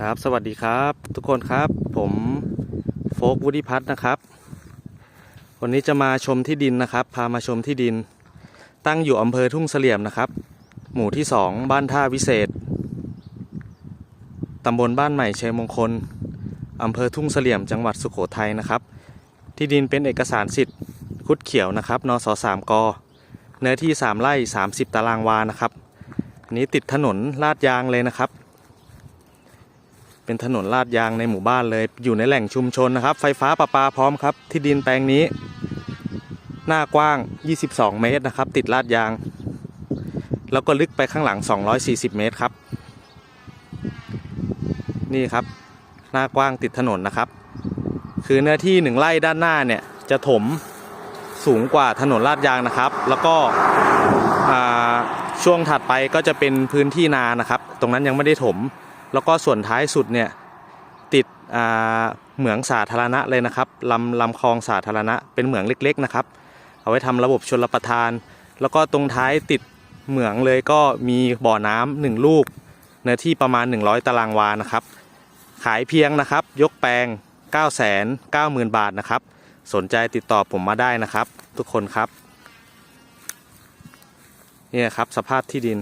ครับสวัสดีครับ ทุกคนครับผมโฟกวุฒิพัฒน์นะครับ วันนี้จะมาชมที่ดินนะครับ พามาชมที่ดิน ตั้งอยู่อำเภอทุ่งเสลี่ยมนะครับ หมู่ที่ 2 บ้านท่าวิเศษตำบลบ้านใหม่ชัยมงคลอำเภอทุ่งเสลี่ยมจังหวัดสุโขทัยนะครับ ที่ดินเป็นเอกสารสิทธิ์คุดเขียวนะครับนสสามกเนื้อที่ 3 ไร่ 30 ตารางวานะครับอันนี้ติดถนนลาดยางเลยนะครับ เป็นถนนลาดยางในหมู่บ้านเลย อยู่ในแหล่งชุมชนนะครับ ไฟฟ้าประปาพร้อมครับ ที่ดินแปลงนี้ หน้ากว้าง 22 เมตรนะครับ ติดลาดยาง แล้วก็ลึกไปข้างหลัง 240 เมตรครับ นี่ครับ หน้ากว้างติดถนนนะครับ คือเนื้อที่หนึ่งไร่ด้านหน้าเนี่ยจะถมสูงกว่าถนนลาดยางนะครับ แล้วก็ช่วงถัดไปก็จะเป็นพื้นที่นานะครับ ตรงนั้นยังไม่ได้ถม แล้วก็ส่วนท้ายสุดเนี่ยติดเหมืองสาธารณะเลยนะครับลำลำคลองสาธารณะเป็นเหมืองเล็กๆนะครับ เอาไว้ทำระบบชลประทาน แล้วก็ตรงท้ายติดเหมืองเลยก็มีบ่อน้ำหนึ่งลูก เนื้อที่ประมาณ 100 ตารางวานะครับ ขายเพียงนะครับ ยกแปลง 9 9 0 0 0 0 บาทนะครับ สนใจติดต่อผมมาได้นะครับ ทุกคนครับนี่ครับสภาพที่ดิน